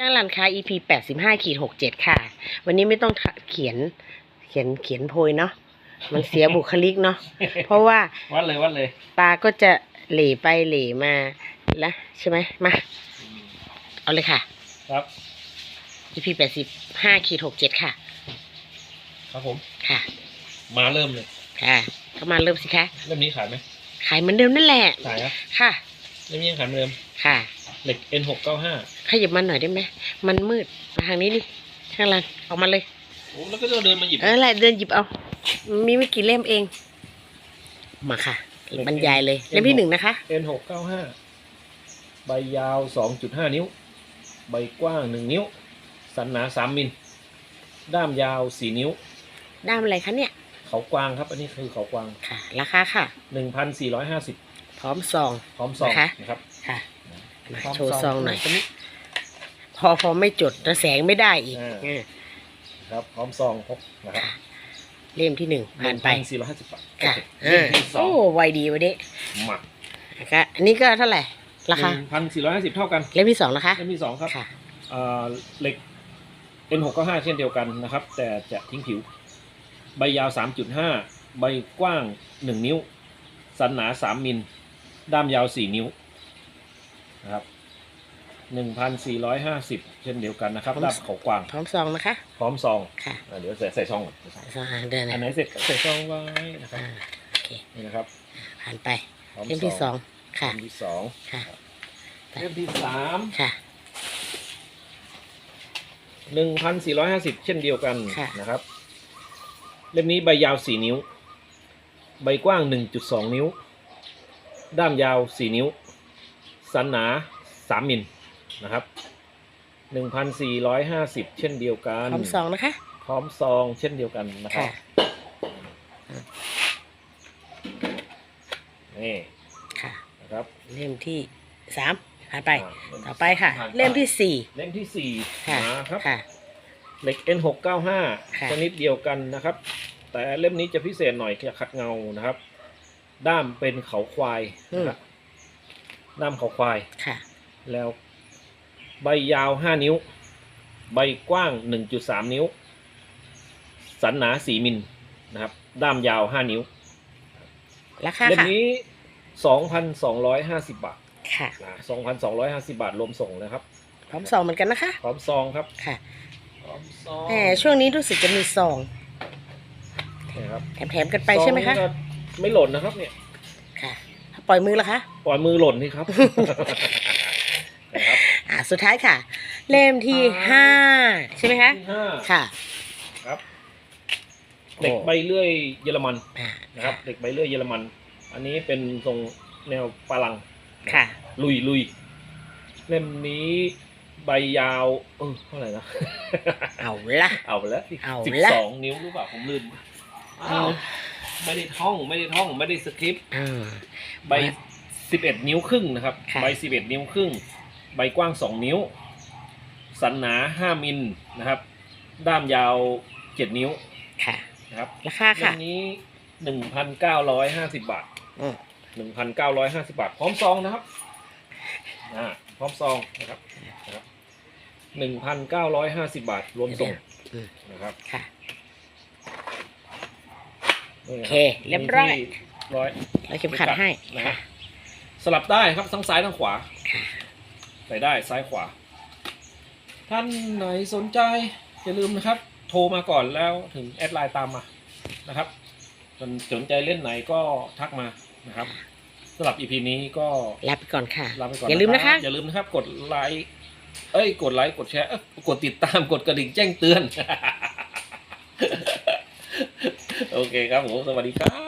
จ้างร้านค้า EP แปดสิบห้าขีดหกเจ็ดค่ะ วันนี้ไม่ต้องเขียนเขียนเขียนโพยเนาะมันเสียบุคลิกเนาะเพราะว่าวัดเลยวัดเลย ตาก็จะเหล่ไปเหล่มาแล้วใช่ไหมมาเอาเลยค่ะ ครับ EP แปดสิบห้าขีดหกเจ็ดค่ะ ครับผมค่ะ มาเริ่มเลยค่ะก็มาเริ่มสิคะเล่มนี้ขายไหมขายเหมือนเดิมนั่นแหละขายครับค่ะเล่มนี้ยังขายเหมือนเดิมค่ะ เหล็ก N695 ขยับมาหน่อยได้ไหมมันมืดมาทางนี้ดิข้างล่างออกมาเลยโอ้แล้วก็จะเดินมาหยิบเอออะไรเดินหยิบเอา มีไม่กี่เล่มเอง มาค่ะบรรยายเลยเล่มที่หนึ่งนะคะ N695 ใบยาว2.5นิ้ว ใบกว้าง1นิ้ว สันหนา3มิล ด้ามยาว4นิ้ว ด้ามอะไรคะเนี่ย เขากวางครับ อันนี้คือเขากวางค่ะ ราคาค่ะ1,450พร้อมซองพร้อมซองนะคะนะครับ ค่ะมาพร้มโชว์ซองหน่อยตัวนี้ พอพอไม่จดแต่แสงไม่ได้อีกอ่าเออครับพร้อมซองครบนะครับค่ะเล่มที่หนึ่งผ่านไป1,450บาทค่ะโอเคเล่มที่สอโอ้งไวดีวะเด็มานะคะอันนี้ก็เท่าไหร่ราคา1,450เท่ากันเล่มที่สองนะคะเล่มที่สองครับค่ะเอ่อเหล็ก N695 เช่นเดียวกันนะครับ แต่จะทิ้งผิว ใบยาว3.5ใบกว้าง1นิ้ว สันหนา3มิล ด้ามยาว4นิ้วนะครับ 1,450เช่นเดียวกันนะครับผมด้ามเขากว้าง พร้อมซองนะคะ พร้อมซองค่ะอะเดี๋ยวใส่ใส่ซองก่อนใส่ซองซองอ่าเดินอันไหนนะเสร็จก็ใส่ซองไว้นะครับอ่าโอเคนี่นะครับผ่านไปพร้อมเล่มที่สองค่ะ เล่มที่สองค่ะ เล่มที่สามค่ะ หนึ่งพันสี่ร้อยห้าสิบเช่นเดียวกันค่ะ นะครับ เล่มนี้ใบยาวสี่นิ้ว ใบกว้างหนึ่งจุดสองนิ้ว ด้ามยาวสี่นิ้ว สันหนาสามมิล นะครับหนึ่งพันสี่ร้อยห้าสิบเช่นเดียวกัน พร้อมซองนะคะ พร้อมซองเช่นเดียวกันนะครัค่ะบนี่ค่ะ นะครับ เล่มที่สามผ่านไปอ่าต่อไปค่ะผ่านเล่มที่สี่ เล่มที่สี่ค่ะมาครับค่ะเหล็ก N695 ค่ะชนิดเดียวกันนะครับ แต่เล่มนี้จะพิเศษหน่อยจะขัดเงานะครับ ด้ามเป็นเขาควายนะครับด้ามเขาควายค่ะแล้ว ใบยาว 5 นิ้ว ใบกว้าง 1.3 นิ้ว สันหนา 4 มิลนะครับ ด้ามยาว 5 นิ้ว ราคาเล่มค่ะ นี้ 2,250 บาทค่ะนะ2,250 บาทรวมส่งนะครับ พร้อมซองเหมือนกันนะคะ พร้อมซองครับ ค่ะพร้อมซองแหมช่วงนี้รู้สึกจะมีซองนะครับแถมๆกันไปใช่ไหมคะ ซองนี่ก็ไม่หล่นนะครับเนี่ย ค่ะ ปล่อยมือละคะ ปล่อยมือหล่นนี่ครับ นะครับอ่าสุดท้ายค่ะ เล่มที่ห้าใช่ไหมคะที่ห้าค่ะ ครับเด็กใบเลื่อยเยอรมันอ่านะครับเด็กใบเลื่อยเยอรมัน อันนี้เป็นทรงแนวปลังค่ะ ลุยลุยเล่มนี้ใบยาว เออเท่าไหร่นะเอาละเอาไปแล้วเอาสิบละสองนิ้วหรือเปล่าผมลืมอ้าวไม่ได้ท่องไม่ได้ท่องไม่ได้สคริปต์อ่าใบสิบเอ็ดนิ้วครึ่งนะครับค่ะใบสิบเอ็ดนิ้วครึ่ง ใบกว้างสองนิ้ว สันหนาห้ามิลนะครับ ด้ามยาวเจ็ดนิ้วค่ะนะครับราคาเล่ค่ะมนี้หนึ่งพันเก้าร้อยห้าสิบบาท อืมหนึ่งพันเก้าร้อยห้าสิบาท พร้อมซองนะครับอ่าพร้อมซองนะครับนะครับหนึ่งพันเก้าร้อยห้าสิบาท รวมส่งอืมนะครับค่ะนี่นะโอเคเรียบร้อยมีที่ร้อย แล้วเข็มขัดให้นะคค่ะรับสลับได้ครับทั้งซ้ายทั้งขวา ค่ะใส่ได้ซ้ายขวา ท่านไหนสนใจอย่าลืมนะครับ โทรมาก่อนแล้วถึงแอดไลน์ตามมานะครับมันสนใจเล่นไหนก็ทักมานะครับสำหรับ EP นี้ก็ลาไปก่อนค่ะลาไปก่อนอย่าลืมนะคะรับอย่าลืมนะครับ กดไลค์เอ้ย กดไลค์กดแชร์เอ้ยกดติดตามกดกระดิ่งแจ้งเตือน โอเคครับผมสวัสดีครับ